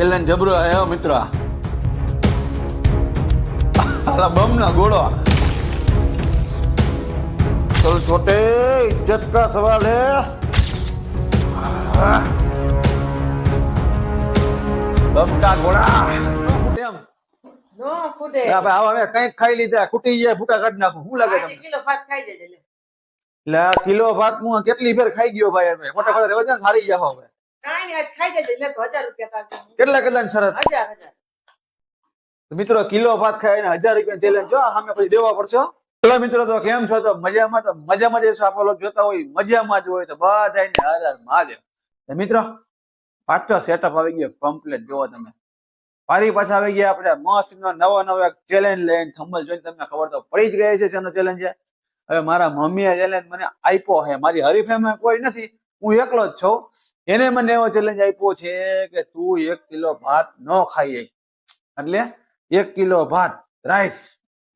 Challenge જબરો હો મિત્ર. હાલા બમ ના ગોળો. ચલ છોટે ઇજ્જત કા સવાલ હે? બમ કા ગોળા. નો ફૂટે ભાઈ આવા હવે કંઈક ખાઈ લીધા ખૂટી જાય ફૂટા કાઢ નાખું. હું લાગે તમને? કિલો ભાત ખાઈ જજે લે. કિલો ભાત હું કેટલી ફેર ખાઈ ગયો ભાઈ મોટા રહેવા જાય સારી જાવ હવે. કાંઈ નહીં આજ ખાઈ જજે લે તો હજાર રૂપિયા તાર કેટલા કેટલા શરત? હજાર હજાર. મિત્રો કિલો ભાત ખાઈને હજાર રૂપિયા ચેલેન્જ જો સામે પછી દેવા પડશે ચલો મિત્રો તો કેમ છો? તો મજામાં તો મજામાં જે આપો લોકો જોતા હોય મજામાં જ હોય તો બધા હર હર મહાદેવ. તો મિત્રો પાછો સેટઅપ આવી ગયો કમ્પ્લીટ જોવો તમે. ફરી પાછા આવી ગયા આપણે મસ્ત નો નવો નવો ચેલેન્જ લઈને. થંબલ જોઈને તમને ખબર તો પડી જ ગઈ છે શેનો ચેલેન્જ છે. હવે મારા મમ્મીએ ચેલેન્જ મને આપ્યો છે. મારી હરીફાઈમાં કોઈ નથી. હું એકલો જ છું. એને મને એવો ચેલેન્જ આપ્યો છે કે તું એક કિલો ભાત ન ખાઈ. એટલે એક કિલો ભાત રાઈસ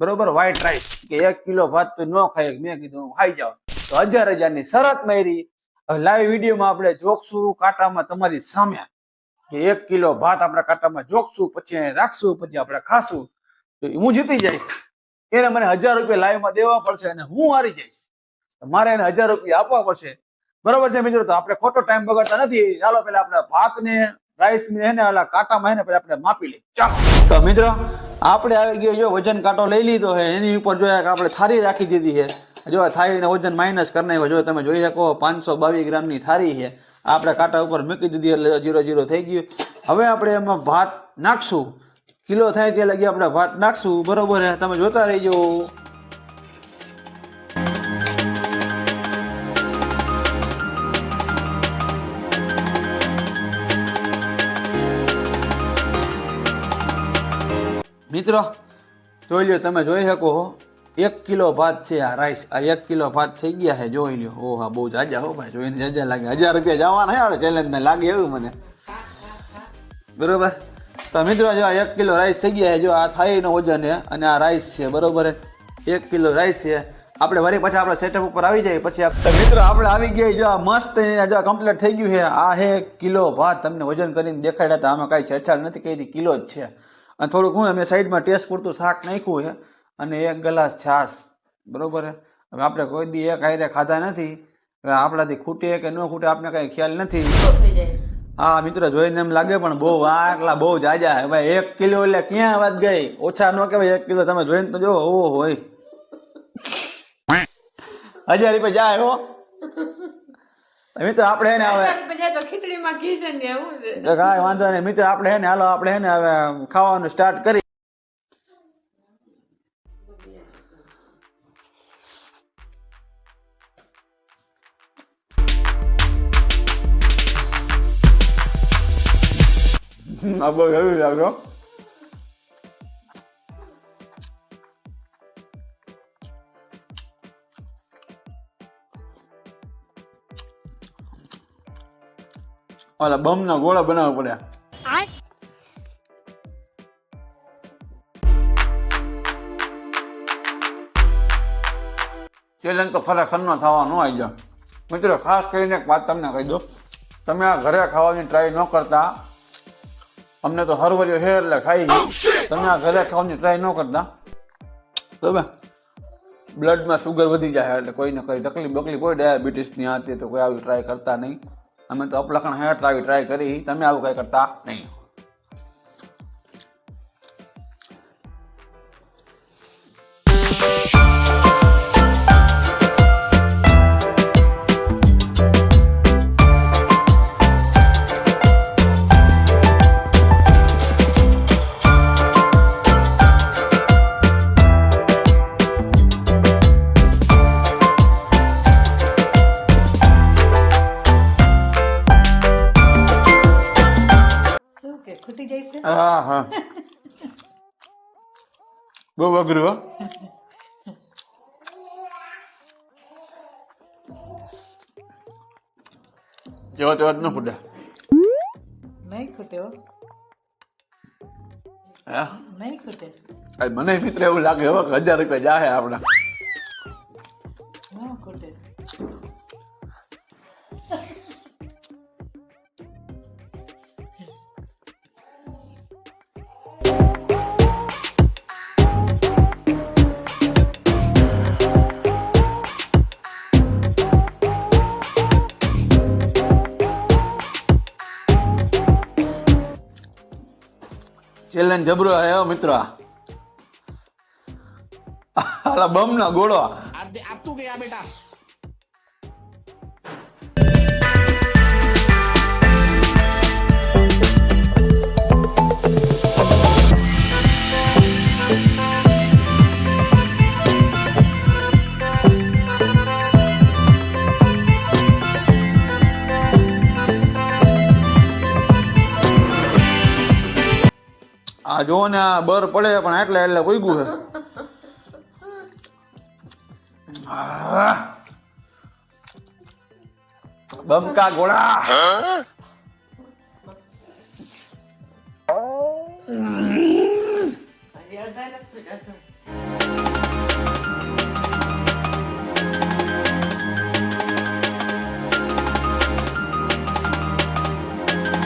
બરોબર? વ્હાઈટ રાઈસ કે એક કિલો ભાત તું ન ખાઈ મેં કીધું ખાઈ જાઉં. તો હજાર હજારની શરત મારી. હવે લાઈવ વિડીયોમાં આપણે જોખશું કાંટામાં તમારી સામે. કે એક કિલો ભાત આપણે કાંટામાં જોખશું, પછી રાખશું, પછી આપણે ખાશું. તો હું જીતી જઈશ. એને મને હજાર રૂપિયા લાઈવમાં દેવા પડશે અને હું હારી જઈશ. મારે એને હજાર રૂપિયા આપવા પડશે. બરોબર છે મિત્રો? તો આપણે ખોટો ટાઈમ બગાડતા નથી. ચાલો પેલા આપણે ભાત ને રાઈસ ને એને ઓલા કાંટામાં હે ને પેલા આપણે માપી લઈએ. ચાલો. તો મિત્રો, આપણે આવી ગયો જો વજન કાંટો લઈ લીધો છે. એની ઉપર જો આપણે થાળી રાખી દીધી છે. જો થાળીને વજન માઇનસ કરી નાખ્યો. જો તમે જોઈ શકો, પાંચસો બાવીસ ગ્રામની થાળી છે. આપણે કાંટા ઉપર મૂકી દીધી એટલે જીરો જીરો થઈ ગયું. હવે આપણે એમાં ભાત નાખશું. કિલો થાય ત્યાં લગી આપણે ભાત નાખશું. બરોબર તમે જોતા રહીજો. મિત્રો, જોઈ લ્યો, તમે જોઈ શકો હો. એક કિલો ભાત છે આ રાઈસ. આ એક કિલો ભાત થઈ ગયા છે, જોઈ લો ઓ હા બહુ જાજા હો ભાઈ, જોઈને જાજા લાગે. હજાર રૂપિયા જવાના હે ચેલેન્જ ને લાગે એવું મને. બરોબર? તો મિત્રો, જો આ એક કિલો રાઈસ થઈ ગયા છે, જો આ થાળીનો વજન છે, અને આ રાઈસ છે, બરોબર એક કિલો રાઈસ છે. આપણે વળી પછી આપણે સેટઅપ ઉપર આવી જાય, પછી મિત્રો, આપણે આવી ગયા જો આ મસ્ત જો કમ્પ્લીટ થઈ ગયું છે. આ હે કિલો ભાત, તમને વજન કરીને દેખાડ્યા હતા, આમાં કાંઈ છેડછાડ નથી કરી, કિલો જ છે. અને થોડુંક હું અમે સાઈડમાં ટેસ્ટ પૂરતું શાક નાખ્યું છે અને એક ગ્લાસ છાશ બરોબર હવે આપણે કોઈ દી એક આયરે ખાધા નથી હવે આપણાથી ખૂટે કે ન ખૂટે આપણે કાંઈ ખ્યાલ નથી. હા મિત્રો જોઈને એમ લાગે પણ બહુ આટલા બહુ જાજા હે ભાઈ એક કિલો એટલે ક્યાં વાત ગઈ? ઓછા ન કહેવાય એક કિલો તમે જોઈને તો જો ઓ હોય હજાર રૂપિયા જાય હો. મિત્રો આપણે હે ને હવે તો ખીચડીમાં ઘી છે ને એવું છે. કાંઈ વાંધો નહીં. મિત્ર આપણે હે ને હાલો આપણે હે ને હવે ખાવાનું સ્ટાર્ટ કરી આ બહુ heavy લાગ્યો ઓલા બમ ના ગોળા બનાવવા પડ્યા ચેલેન્જ તો ખરા સન્નો થવા ન આવી જાય મિત્રો ખાસ કરીને એક વાત તમને કહી દો તમે આ ઘરે ખાવાની ટ્રાય ન કરતા અમને તો હરવરિયો છે એટલે ખાઈ તમે આ ઘરે ખાવાની ટ્રાય ન કરતા બરાબર બ્લડમાં સુગર વધી જાય એટલે કોઈને કોઈ તકલીફ બકલીફ હોય ડાયાબિટીસની આ તે તો કોઈ આવી ટ્રાય કરતા નહીં અમે તો અપલખણ હેઠ આવી ટ્રાય કરી. તમે આવું કંઈ કરતા નહીં. બહુ અઘરું હો જેવા તેવા ન ફૂટે. નહીં ખૂટે હો. નહીં ખૂટે. મને મિત્ર એવું લાગે હવે હજાર રૂપિયા જાય આપણા. ન ખૂટે. ચેલેન્જ જબરો આયો મિત્ર. આલા બમ ના ગોળો આપતું ગયા બેટા. આ જો ને આ બર પડે પણ એટલે એટલે કોઈ છે. બમકા ગોળા પાસે અડધા નથી થયા.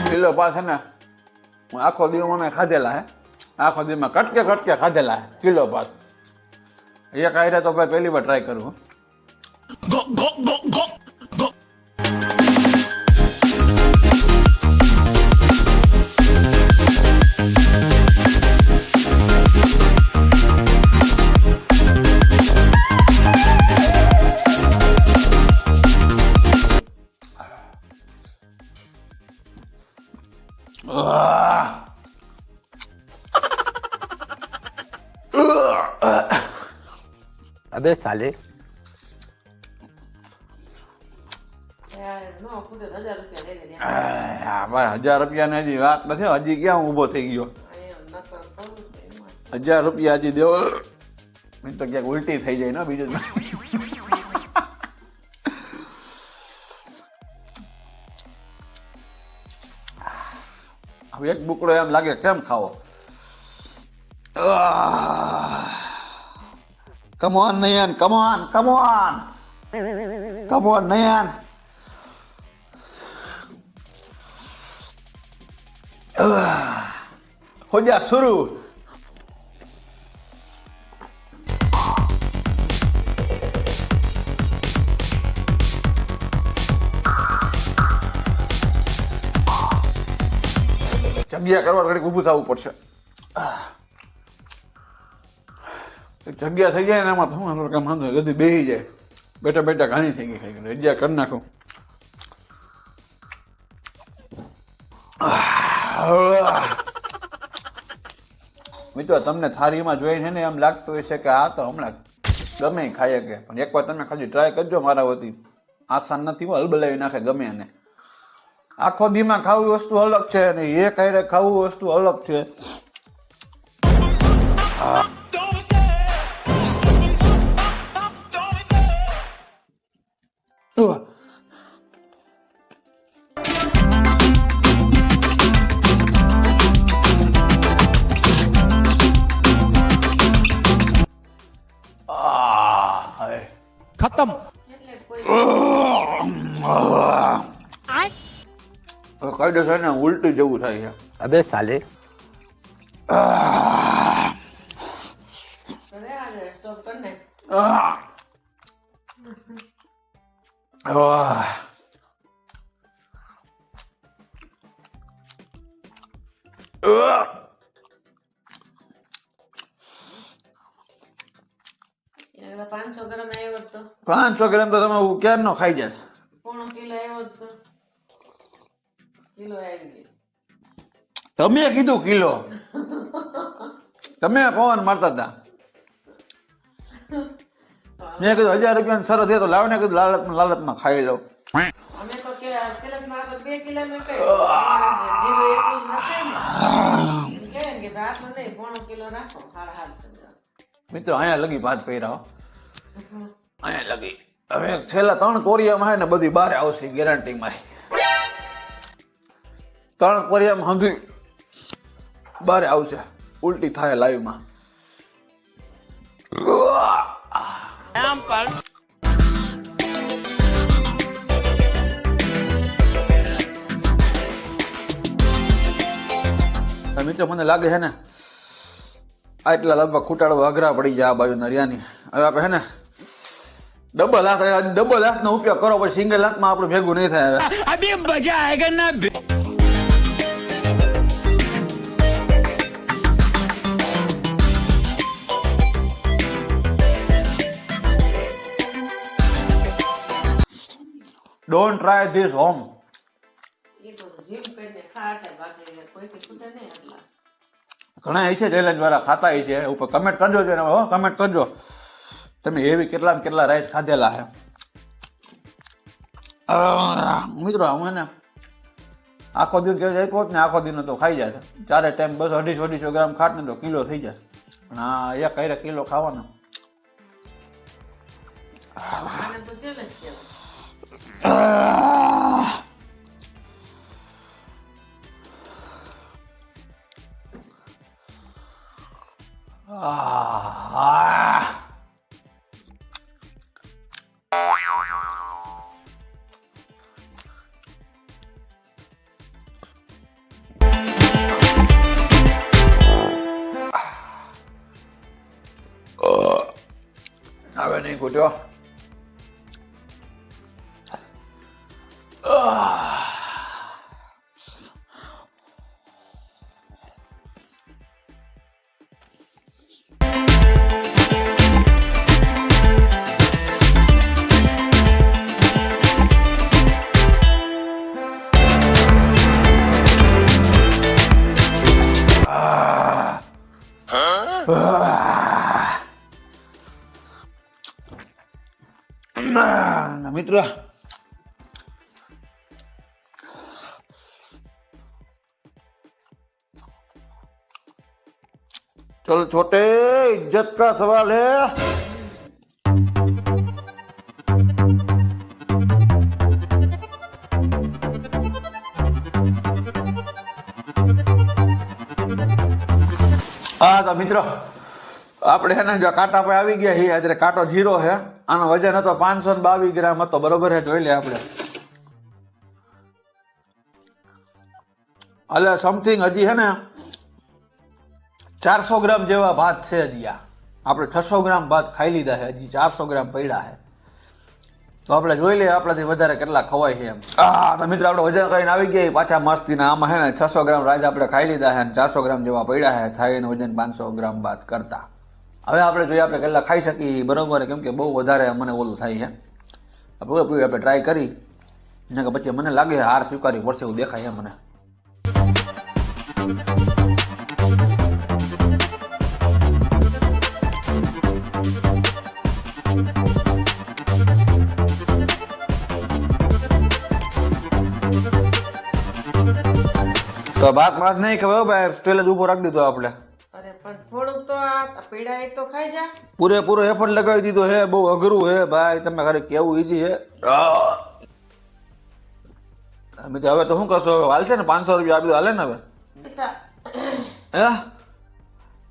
કિલો પાસ ને આખો દિવસ અમે ખાધેલા હે આખો દિવસમાં કટકે કટકે ખાધેલા કિલો પાસ એક આયરે તો ભાઈ પહેલી વાર ટ્રાય કરું કાલે હજાર રૂપિયા ને હજી વાત નથી હજી ક્યાં ઊભો થઈ ગયો? હજાર રૂપિયા હજી દેવો. તો ક્યાંક ઉલટી થઈ જાય ને બીજું. હવે એક બુકડો એમ લાગે કેમ ખાવો? Come on, Nayan. Come on. Come on. Come on, Nayan. Uh, Hoja suruh. જગ્યા કરવા કડી tahu, Porsche. જગ્યા થઈ જાય ને એમાં તમારું કામ વાંધો જલ્દી બેસી જાય. બેઠા બેઠા ઘણી થઈ ગઈ ખાઈ જગ્યા કરી નાખું. મિત્રો તમને થાળીમાં જોઈને ને એમ લાગતું હોય છે કે આ તો હમણાં ગમે ખાઈ ખાઈએ કે પણ એકવાર તમે ખાલી ટ્રાય કરજો મારા વતી. આસાન નથી હો, હલબલાવી નાખે ગમે એને. આખો દીમાં ખાવી વસ્તુ અલગ છે અને એ ખાઈને ખાવું વસ્તુ અલગ છે. કાયદેસર ને ઉલટી જેવું થાય છે. અબે સાલે પાંચસો ગ્રામ તો તમે ક્યારનો ખાઈ જશે? તમે કીધું કિલો. તમે પવન મારતા હતા. મેં કીધું હજાર રૂપિયા સરસ થયો તો લાવને કીધું લાલચમાં લાલચમાં ખાઈ લઉં. ગ્રામ મિત્રો અહીંયા લગી ભાત પહેરા હો. અહીંયા લગી. હવે છેલ્લા ત્રણ કોરિયામાં હે ને બધી બહાર આવશે ગેરંટીમાં ત્રણ કોરિયામાં હંધી બારે આવશે. ઉલટી થાય લાઈવમાં એમ તો મને લાગે છે ને આટલા લગભગ ખૂટાડો અઘરા પડી જાય આ બાજુ નરિયાની. હવે આપણે છે ને ડબલ હાથ ડબલ હાથનો ઉપયોગ કરો, પછી સિંગલ હાથમાં આપણું ભેગું નહીં થાય હવે. મજા આવે ના ડોન્ટ ટ્રાય ધીસ હોમ ઘણા એ છે ચેલેન્જ વાળા ખાતા એ છે. ઉપર કમેન્ટ કરજો જો હો કમેન્ટ કરજો. તમે એવી કેટલા ને કેટલા રાઈસ ખાધેલા છે. મિત્રો હું એને આખો દિન કે આપ્યો ને આખો દિન તો ખાઈ જાય ચારે ટાઈમ બસ અઢીસો અઢીસો ગ્રામ ખાટ ને તો કિલો થઈ જશે પણ આ એક કઈ કિલો ખાવાનો. આને તો ચેલેન્જ કહેવાય આહ. આહ. હવે મિત્ર चल छोटे इज्जत का सवाल है હા, તો મિત્રો, આપણે છે ને જો કાંટા પર આવી ગયા છીએ, અત્યારે કાંટો જીરો છે. આનો વજન હતો પાંચસો ને બાવીસ ગ્રામ હતો, બરોબર છે? જોઈ લે આપણે. એટલે સમથિંગ હજી છે ને ચારસો ગ્રામ જેવા ભાત છે હજી આ. આપણે છસો ગ્રામ ભાત ખાઈ લીધા છે, હજી ચારસો ગ્રામ પડ્યા છે. તો આપણે જોઈ લઈએ આપણાથી વધારે કેટલા ખવાય છે આ તો મિત્રો આપણે વજન કરીને આવી ગયા. પાછા મસ્તીના આમાં હે ને છસો ગ્રામ રાજા આપણે ખાઈ લીધા છે અને ચારસો ગ્રામ જેવા પડ્યા છે. થાય એનું વજન પાંચસો ગ્રામ બાદ કરતા. હવે આપણે જોઈએ આપણે કેટલા ખાઈ શકીએ બરોબર. કેમ કે બહુ વધારે મને ઓલું થાય છે. પૂરેપૂરી આપણે ટ્રાય કરી. ને કે પછી મને લાગે હાર સ્વીકારવી પડશે એવું દેખાય છે મને. તો ભાત માસ નહીં ખબર ભાઈ. સ્ટેલ જ ઊભો રાખી દીધો આપણે. અરે પણ થોડુંક તો આ પીડા એ તો ખાઈ જા. પૂરેપૂરો એફર્ટ લગાવી દીધો હે. બહુ અઘરું હે ભાઈ. તમે ખરે કેવું ઈજી હે. મિત્રો હવે તો શું કરશો? હવે હાલશે ને પાંચસો રૂપિયા આપી દો હાલે ને હવે? હે?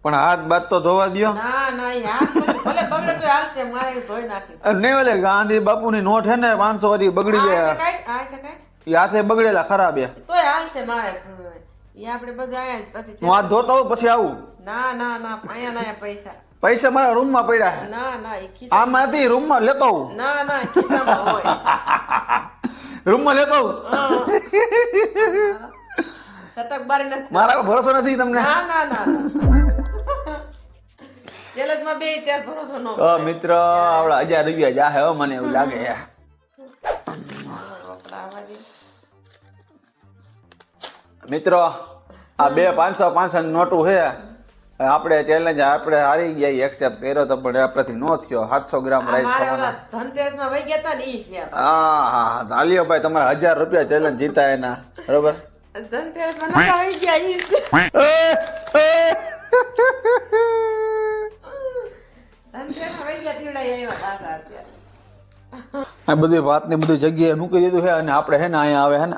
પણ હાથ બાદ તો ધોવા ના ના હાથ પછી ભલે ગાંધી બાપુ નહીં બાપુની નોટ હે ને પાંચસો વાળી બગડી આ એ હાથે બગડેલા ખરાબ હે તોય હાલશે મારે એ આપણે બધા આયા પછી હું હાથ ધોતો હોઉં પછી આવું? ના ના ના અહીંયા ના પૈસા. પૈસા મારા રૂમમાં પડ્યા હે ના ના એ ખિસ્સા આમાંથી રૂમમાં લેતો આવું ના ના ખિસ્સામાં હોય. રૂમમાં લેતો આવું સતક બારી નથી મારા ભરોસો નથી તમને? ના ના ના બે ત્યાર ભરોસો નો મિત્ર આવડા હજાર રૂપિયા જાહે હો મને એવું લાગે છે દે. મિત્રો આ બે પાંચસો પાંચસો નોટું છે. આપણે ચેલેન્જ આપણે હારી ગયા એક્સેપ્ટ કર્યો તો પણ આપણાથી નો થયો. સાતસો ગ્રામ રાઈસ ખાવાના. ધનતેરસમાં વહી ગયા ને ઈ છે હા હા હાલ્યો ભાઈ તમારા હજાર રૂપિયા ચેલેન્જ જીતા એના. બરોબર? ધનતેરસમાં નતા વહી ગયા ઈ છે ધનતેરસમાં વહી ગયા તીવડા આવ્યા અત્યારે. આ બધી વાત ને બધી જગ્યાએ મૂકી દીધું છે અને આપણે હે ને અહીંયા આવે હે ને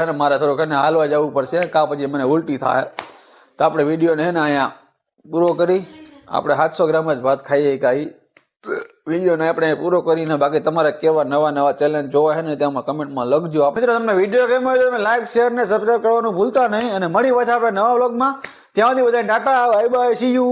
હે ને મારે થોડોક એને હાલવા જવું પડશે, કા પછી મને ઉલટી થાય. તો આપણે વિડીયોને હે ને અહીંયા પૂરો કરી, આપણે સાતસો ગ્રામ જ ભાત ખાઈએ કાંઈ વિડીયોને આપણે પૂરો કરીને બાકી તમારે કેવા નવા નવા ચેલેન્જ જોવા છે ને તેમાં કમેન્ટમાં લખજો. મિત્રો, તમને વીડિયો કેમ હોય તમે લાઈક શેર ને સબસ્ક્રાઈબ કરવાનું ભૂલતા નહીં. અને મળી પાછા આપણે નવા વ્લોગમાં ત્યાંથી બધા tata bye bye see you